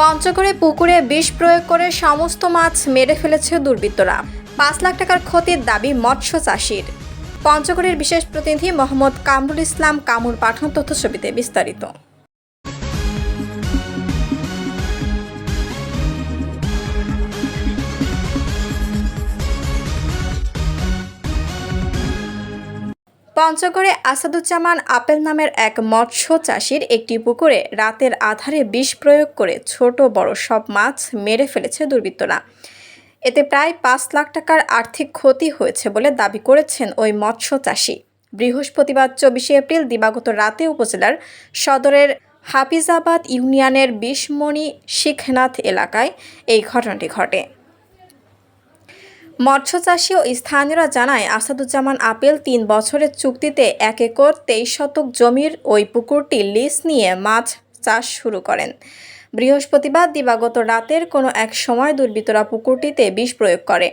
পঞ্চগড়ে পুকুরে বিষ প্রয়োগ করে সমস্ত মাছ মেরে ফেলেছে দুর্বৃত্তরা। পাঁচ লাখ টাকার ক্ষতির দাবি মৎস্য চাষির। পঞ্চগড়ের বিশেষ প্রতিনিধি মোহাম্মদ কামরুল ইসলাম কামুর পাঠন তথ্য ছবিতে বিস্তারিত। পঞ্চগড়ে আসাদুজ্জামান আপেল নামের এক মৎস্য চাষির একটি পুকুরে রাতের আধারে বিষ প্রয়োগ করে ছোট বড় সব মাছ মেরে ফেলেছে দুর্বৃত্তরা। এতে প্রায় পাঁচ লাখ টাকার আর্থিক ক্ষতি হয়েছে বলে দাবি করেছেন ওই মৎস্য চাষি। বৃহস্পতিবার চব্বিশে এপ্রিল দিবাগত রাতে উপজেলার সদরের হাফিজাবাদ ইউনিয়নের বিশমণি শিখনাথ এলাকায় এই ঘটনাটি ঘটে। মৎস্য চাষী ও স্থানীয়রা জানায়, আসাদুজ্জামান আপেল তিন বছরের চুক্তিতে এক একর তেইশ শতক জমির ওই পুকুরটি লিজ নিয়ে মাছ চাষ শুরু করেন। বৃহস্পতিবার দিবাগত রাতের কোনো এক সময় দুর্বৃত্তরা পুকুরটিতে বিষ প্রয়োগ করে।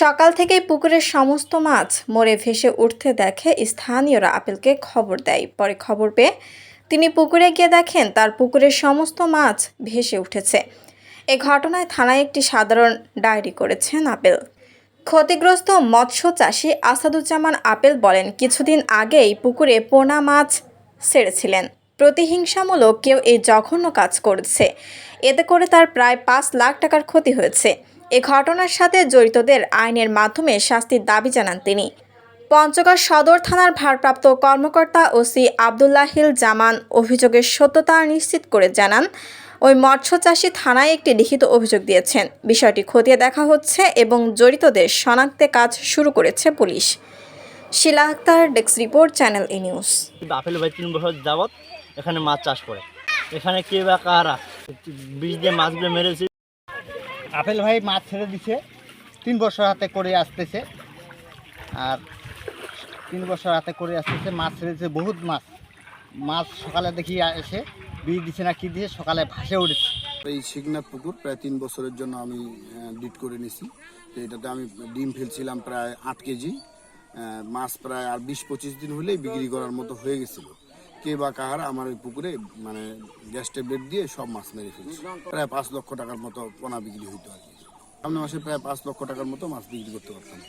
সকাল থেকেই পুকুরের সমস্ত মাছ মরে ভেসে উঠতে দেখে স্থানীয়রা আপেলকে খবর দেয়। পরে খবর পেয়ে তিনি পুকুরে গিয়ে দেখেন, তার পুকুরের সমস্ত মাছ ভেসে উঠেছে। এ ঘটনায় থানায় একটি সাধারণ ডায়েরি করেছেন আপেল। ক্ষতিগ্রস্ত মৎস্য চাষি আসাদুজ্জামান আপেল বলেন, কিছুদিন আগেই পুকুরে পোনা মাছ ছেড়েছিলেন প্রতিহিংসামূলক কেউ এই জঘন্য কাজ করছে। এতে করে তার প্রায় পাঁচ লাখ টাকার ক্ষতি হয়েছে। এ ঘটনার সাথে জড়িতদের আইনের মাধ্যমে শাস্তির দাবি জানান তিনি। পঞ্চগড় সদর থানার ভারপ্রাপ্ত কর্মকর্তা ওসি আবদুল্লাহিল জামান অভিযোগের সত্যতা নিশ্চিত করে জানান ওই মৎস্য চাষী থানায় একটি লিখিত অভিযোগ দিয়েছেন। বিষয়টি খতিয়ে দেখা হচ্ছে এবং জড়িতদের শনাক্তে কাজ শুরু করেছে police. Shila Akter desk report channel E news. Apple ভাই তিন বছর যাবৎ এখানে মাছ চাষ করে। এখানে কে বা কারা? বীজ দিয়ে মাছগুলো মেরেছে। আপেল ভাই মাছ ছেড়ে দিছে। তিন বছর হাতে করে আসতেছে। আর তিন বছর হাতে করে আসতেছে। মাছ ছেড়ে দিছে বহুত মাছ। মাছ সকালে দেখি এসে বীজ দিছে না, কি দিছে, সকালে ভাসে উঠেছে। এই শিকনাথ পুকুর প্রায় তিন বছরের জন্য আমি ডিট করে নিছি। এটাতে আমি ডিম ফেলছিলাম প্রায় আট কেজি। মাছ প্রায় আর বিশ পঁচিশ দিন হলেই বিক্রি করার মতো হয়ে গেছিল। কে বা কাহারা আমার ওই পুকুরে মানে গ্যাস ট্যাবলেট দিয়ে সব মাছ মেরে ফেলছে। প্রায় পাঁচ লক্ষ টাকার মতো পোনা বিক্রি হইতো আর কি। সামনে মাসে প্রায় পাঁচ লক্ষ টাকার মতো মাছ বিক্রি করতে পারতাম।